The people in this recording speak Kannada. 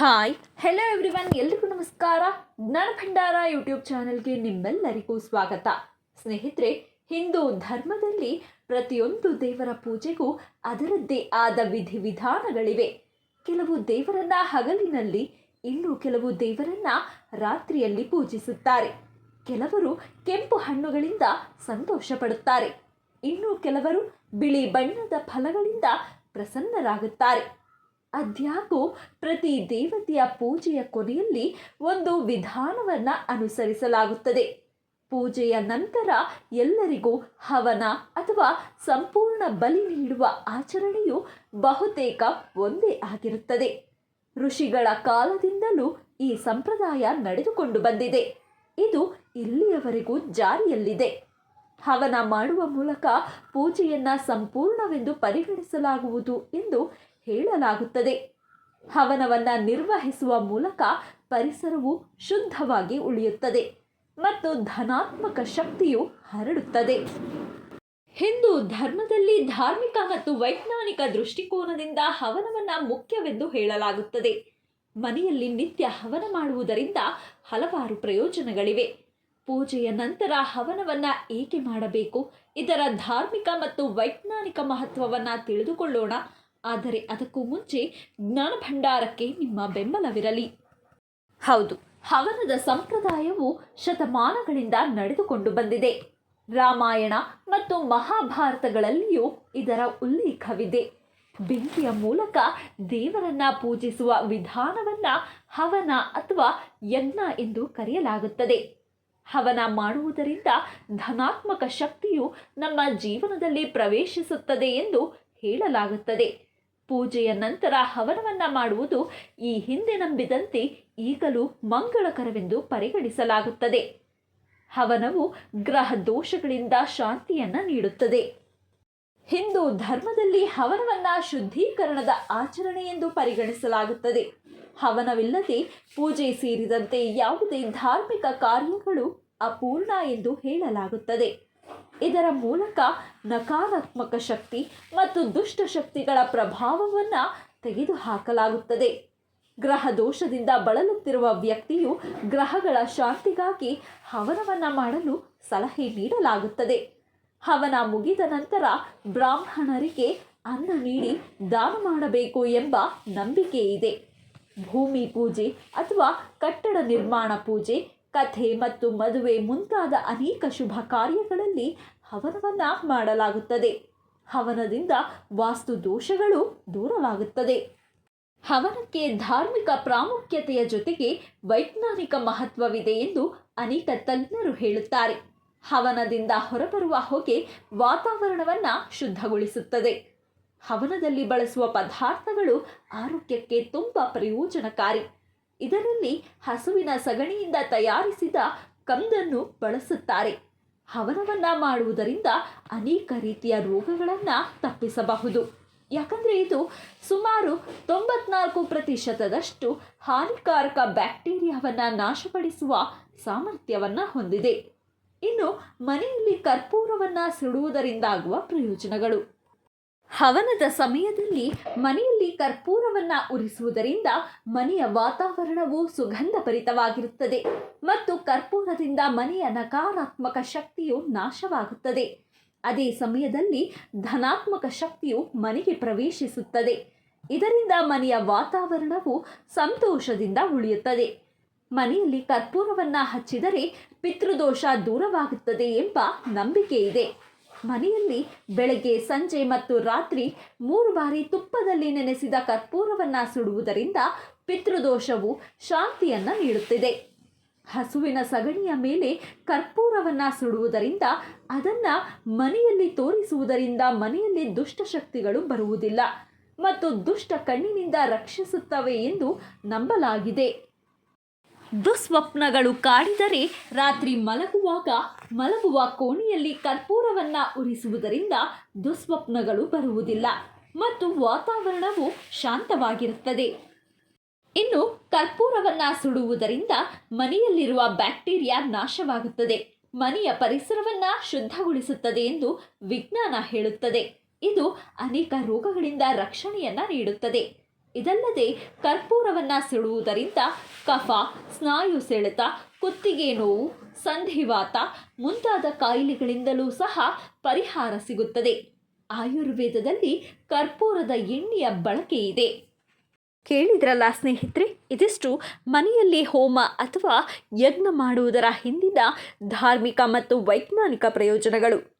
ಹಾಯ್ ಹೆಲೋ ಎವ್ರಿವನ್ ಎಲ್ರಿಗೂ ನಮಸ್ಕಾರ. ಜ್ಞಾನ ಭಂಡಾರ ಯೂಟ್ಯೂಬ್ ಚಾನೆಲ್ಗೆ ನಿಮ್ಮೆಲ್ಲರಿಗೂ ಸ್ವಾಗತ. ಸ್ನೇಹಿತರೆ, ಹಿಂದೂ ಧರ್ಮದಲ್ಲಿ ಪ್ರತಿಯೊಂದು ದೇವರ ಪೂಜೆಗೂ ಅದರದ್ದೇ ಆದ ವಿಧಿವಿಧಾನಗಳಿವೆ ಕೆಲವು ದೇವರನ್ನ ಹಗಲಿನಲ್ಲಿ, ಇನ್ನು ಕೆಲವು ದೇವರನ್ನ ರಾತ್ರಿಯಲ್ಲಿ ಪೂಜಿಸುತ್ತಾರೆ. ಕೆಲವರು ಕೆಂಪು ಹಣ್ಣುಗಳಿಂದ ಸಂತೋಷ ಪಡುತ್ತಾರೆ ಇನ್ನು ಕೆಲವರು ಬಿಳಿ ಬಣ್ಣದ ಫಲಗಳಿಂದ ಪ್ರಸನ್ನರಾಗುತ್ತಾರೆ. ಅದ್ಯಾಕೋ ಪ್ರತಿ ದೇವತೆಯ ಪೂಜೆಯ ಕೊನೆಯಲ್ಲಿ ಒಂದು ವಿಧಾನವನ್ನು ಅನುಸರಿಸಲಾಗುತ್ತದೆ. ಪೂಜೆಯ ನಂತರ ಎಲ್ಲರಿಗೂ ಹವನ ಅಥವಾ ಸಂಪೂರ್ಣ ಬಲಿ ನೀಡುವ ಆಚರಣೆಯು ಬಹುತೇಕ ಒಂದೇ ಆಗಿರುತ್ತದೆ. ಋಷಿಗಳ ಕಾಲದಿಂದಲೂ ಈ ಸಂಪ್ರದಾಯ ನಡೆದುಕೊಂಡು ಬಂದಿದೆ. ಇದು ಇಲ್ಲಿಯವರೆಗೂ ಜಾರಿಯಲ್ಲಿದೆ. ಹವನ ಮಾಡುವ ಮೂಲಕ ಪೂಜೆಯನ್ನು ಸಂಪೂರ್ಣವೆಂದು ಪರಿಗಣಿಸಲಾಗುವುದು ಎಂದು ಹೇಳಲಾಗುತ್ತದೆ. ಹವನವನ್ನು ನಿರ್ವಹಿಸುವ ಮೂಲಕ ಪರಿಸರವು ಶುದ್ಧವಾಗಿ ಉಳಿಯುತ್ತದೆ ಮತ್ತು ಧನಾತ್ಮಕ ಶಕ್ತಿಯು ಹರಡುತ್ತದೆ. ಹಿಂದೂ ಧರ್ಮದಲ್ಲಿ ಧಾರ್ಮಿಕ ಮತ್ತು ವೈಜ್ಞಾನಿಕ ದೃಷ್ಟಿಕೋನದಿಂದ ಹವನವನ್ನು ಮುಖ್ಯವೆಂದು ಹೇಳಲಾಗುತ್ತದೆ. ಮನೆಯಲ್ಲಿ ನಿತ್ಯ ಹವನ ಮಾಡುವುದರಿಂದ ಹಲವಾರು ಪ್ರಯೋಜನಗಳಿವೆ. ಪೂಜೆಯ ನಂತರ ಹವನವನ್ನು ಏಕೆ ಮಾಡಬೇಕು? ಇದರ ಧಾರ್ಮಿಕ ಮತ್ತು ವೈಜ್ಞಾನಿಕ ಮಹತ್ವವನ್ನು ತಿಳಿದುಕೊಳ್ಳೋಣ. ಆದರೆ ಅದಕ್ಕೂ ಮುಂಚೆ ಜ್ಞಾನ ಭಂಡಾರಕ್ಕೆ ನಿಮ್ಮ ಬೆಂಬಲವಿರಲಿ. ಹೌದು. ಹವನದ ಸಂಪ್ರದಾಯವು ಶತಮಾನಗಳಿಂದ ನಡೆದುಕೊಂಡು ಬಂದಿದೆ. ರಾಮಾಯಣ ಮತ್ತು ಮಹಾಭಾರತಗಳಲ್ಲಿಯೂ ಇದರ ಉಲ್ಲೇಖವಿದೆ. ಬೆಂಕಿಯ ಮೂಲಕ ದೇವರನ್ನ ಪೂಜಿಸುವ ವಿಧಾನವನ್ನ ಹವನ ಅಥವಾ ಯಜ್ಞ ಎಂದು ಕರೆಯಲಾಗುತ್ತದೆ. ಹವನ ಮಾಡುವುದರಿಂದ ಧನಾತ್ಮಕ ಶಕ್ತಿಯು ನಮ್ಮ ಜೀವನದಲ್ಲಿ ಪ್ರವೇಶಿಸುತ್ತದೆ ಎಂದು ಹೇಳಲಾಗುತ್ತದೆ. ಪೂಜೆಯ ನಂತರ ಹವನವನ್ನು ಮಾಡುವುದು ಈ ಹಿಂದೆ ನಂಬಿದಂತೆ ಈಗಲೂ ಮಂಗಳಕರವೆಂದು ಪರಿಗಣಿಸಲಾಗುತ್ತದೆ. ಹವನವು ಗ್ರಹ ದೋಷಗಳಿಂದ ಶಾಂತಿಯನ್ನು ನೀಡುತ್ತದೆ. ಹಿಂದೂ ಧರ್ಮದಲ್ಲಿ ಹವನವನ್ನ ಶುದ್ಧೀಕರಣದ ಆಚರಣೆ ಎಂದು ಪರಿಗಣಿಸಲಾಗುತ್ತದೆ. ಹವನವಿಲ್ಲದೆ ಪೂಜೆ ಸೇರಿದಂತೆ ಯಾವುದೇ ಧಾರ್ಮಿಕ ಕಾರ್ಯಗಳು ಅಪೂರ್ಣ ಎಂದು ಹೇಳಲಾಗುತ್ತದೆ. ಇದರ ಮೂಲಕ ನಕಾರಾತ್ಮಕ ಶಕ್ತಿ ಮತ್ತು ದುಷ್ಟ ಶಕ್ತಿಗಳ ಪ್ರಭಾವವನ್ನು ತೆಗೆದುಹಾಕಲಾಗುತ್ತದೆ. ಗ್ರಹ ದೋಷದಿಂದ ಬಳಲುತ್ತಿರುವ ವ್ಯಕ್ತಿಯು ಗ್ರಹಗಳ ಶಾಂತಿಗಾಗಿ ಹವನವನ್ನು ಮಾಡಲು ಸಲಹೆ ನೀಡಲಾಗುತ್ತದೆ. ಹವನ ಮುಗಿದ ನಂತರ ಬ್ರಾಹ್ಮಣರಿಗೆ ಅನ್ನ ನೀಡಿ ದಾನ ಮಾಡಬೇಕು ಎಂಬ ನಂಬಿಕೆ ಇದೆ ಭೂಮಿ ಪೂಜೆ ಅಥವಾ ಕಟ್ಟಡ ನಿರ್ಮಾಣ ಪೂಜೆ ಕಥೆ ಮತ್ತು ಮದುವೆ ಮುಂತಾದ ಅನೇಕ ಶುಭ ಕಾರ್ಯಗಳಲ್ಲಿ ಹವನವನ್ನು ಮಾಡಲಾಗುತ್ತದೆ. ಹವನದಿಂದ ವಾಸ್ತು ದೋಷಗಳು ದೂರವಾಗುತ್ತದೆ. ಹವನಕ್ಕೆ ಧಾರ್ಮಿಕ ಪ್ರಾಮುಖ್ಯತೆಯ ಜೊತೆಗೆ ವೈಜ್ಞಾನಿಕ ಮಹತ್ವವಿದೆ ಎಂದು ಅನೇಕ ತಜ್ಞರು ಹೇಳುತ್ತಾರೆ. ಹವನದಿಂದ ಹೊರಬರುವ ಹೊಗೆ ವಾತಾವರಣವನ್ನು ಶುದ್ಧಗೊಳಿಸುತ್ತದೆ. ಹವನದಲ್ಲಿ ಬಳಸುವ ಪದಾರ್ಥಗಳು ಆರೋಗ್ಯಕ್ಕೆ ತುಂಬ ಪ್ರಯೋಜನಕಾರಿ. ಇದರಲ್ಲಿ ಹಸುವಿನ ಸಗಣಿಯಿಂದ ತಯಾರಿಸಿದ ಕಂದನ್ನು ಬಳಸುತ್ತಾರೆ. ಹವನವನ್ನ ಮಾಡುವುದರಿಂದ ಅನೇಕ ರೀತಿಯ ರೋಗಗಳನ್ನು ತಪ್ಪಿಸಬಹುದು. ಯಾಕಂದರೆ ಇದು ಸುಮಾರು ತೊಂಬತ್ನಾಲ್ಕು ಪ್ರತಿಶತದಷ್ಟು ಹಾನಿಕಾರಕ ಬ್ಯಾಕ್ಟೀರಿಯಾವನ್ನು ನಾಶಪಡಿಸುವ ಸಾಮರ್ಥ್ಯವನ್ನು ಹೊಂದಿದೆ. ಇನ್ನು ಮನೆಯಲ್ಲಿ ಕರ್ಪೂರವನ್ನು ಸುಡುವುದರಿಂದಾಗುವ ಪ್ರಯೋಜನಗಳು. ಹವನದ ಸಮಯದಲ್ಲಿ ಮನೆಯಲ್ಲಿ ಕರ್ಪೂರವನ್ನು ಉರಿಸುವುದರಿಂದ ಮನೆಯ ವಾತಾವರಣವು ಸುಗಂಧಭರಿತವಾಗಿರುತ್ತದೆ ಮತ್ತು ಕರ್ಪೂರದಿಂದ ಮನೆಯ ನಕಾರಾತ್ಮಕ ಶಕ್ತಿಯು ನಾಶವಾಗುತ್ತದೆ. ಅದೇ ಸಮಯದಲ್ಲಿ ಧನಾತ್ಮಕ ಶಕ್ತಿಯು ಮನೆಗೆ ಪ್ರವೇಶಿಸುತ್ತದೆ. ಇದರಿಂದ ಮನೆಯ ವಾತಾವರಣವು ಸಂತೋಷದಿಂದ ಉಳಿಯುತ್ತದೆ. ಮನೆಯಲ್ಲಿ ಕರ್ಪೂರವನ್ನು ಹಚ್ಚಿದರೆ ಪಿತೃದೋಷ ದೂರವಾಗುತ್ತದೆ ಎಂಬ ನಂಬಿಕೆ ಇದೆ ಮನೆಯಲ್ಲಿ ಬೆಳಗ್ಗೆ, ಸಂಜೆ ಮತ್ತು ರಾತ್ರಿ ಮೂರು ಬಾರಿ ತುಪ್ಪದಲ್ಲಿ ನೆನೆಸಿದ ಕರ್ಪೂರವನ್ನು ಸುಡುವುದರಿಂದ ಪಿತೃದೋಷವು ಶಾಂತಿಯನ್ನು ನೀಡುತ್ತಿದೆ. ಹಸುವಿನ ಸಗಣಿಯ ಮೇಲೆ ಕರ್ಪೂರವನ್ನು ಸುಡುವುದರಿಂದ ಅದನ್ನು ಮನೆಯಲ್ಲಿ ತೋರಿಸುವುದರಿಂದ ಮನೆಯಲ್ಲಿ ದುಷ್ಟಶಕ್ತಿಗಳು ಬರುವುದಿಲ್ಲ ಮತ್ತು ದುಷ್ಟ ಕಣ್ಣಿನಿಂದ ರಕ್ಷಿಸುತ್ತವೆ ಎಂದು ನಂಬಲಾಗಿದೆ. ದುಸ್ವಪ್ನಗಳು ಕಾಡಿದರೆ ರಾತ್ರಿ ಮಲಗುವಾಗ, ಮಲಗುವ ಕೋಣೆಯಲ್ಲಿ ಕರ್ಪೂರವನ್ನು ಉರಿಸುವುದರಿಂದ ದುಸ್ವಪ್ನಗಳು ಬರುವುದಿಲ್ಲ ಮತ್ತು ವಾತಾವರಣವು ಶಾಂತವಾಗಿರುತ್ತದೆ. ಇನ್ನು ಕರ್ಪೂರವನ್ನು ಸುಡುವುದರಿಂದ ಮನೆಯಲ್ಲಿರುವ ಬ್ಯಾಕ್ಟೀರಿಯಾ ನಾಶವಾಗುತ್ತದೆ. ಮನೆಯ ಪರಿಸರವನ್ನು ಶುದ್ಧಗೊಳಿಸುತ್ತದೆ ಎಂದು ವಿಜ್ಞಾನ ಹೇಳುತ್ತದೆ. ಇದು ಅನೇಕ ರೋಗಗಳಿಂದ ರಕ್ಷಣೆಯನ್ನು ನೀಡುತ್ತದೆ. ಇದಲ್ಲದೆ ಕರ್ಪೂರವನ್ನು ಸುಡುವುದರಿಂದ ಕಫ, ಸ್ನಾಯು ಸೆಳೆತ, ಕುತ್ತಿಗೆ ನೋವು, ಸಂಧಿವಾತ ಮುಂತಾದ ಕಾಯಿಲೆಗಳಿಂದಲೂ ಸಹ ಪರಿಹಾರ ಸಿಗುತ್ತದೆ. ಆಯುರ್ವೇದದಲ್ಲಿ ಕರ್ಪೂರದ ಎಣ್ಣೆಯ ಬಳಕೆ ಇದೆ. ಕೇಳಿದ್ರಲ್ಲ ಸ್ನೇಹಿತರೆ, ಇದಿಷ್ಟು ಮನೆಯಲ್ಲಿ ಹೋಮ ಅಥವಾ ಯಜ್ಞ ಮಾಡುವುದರ ಹಿಂದಿನ ಧಾರ್ಮಿಕ ಮತ್ತು ವೈಜ್ಞಾನಿಕ ಪ್ರಯೋಜನಗಳು.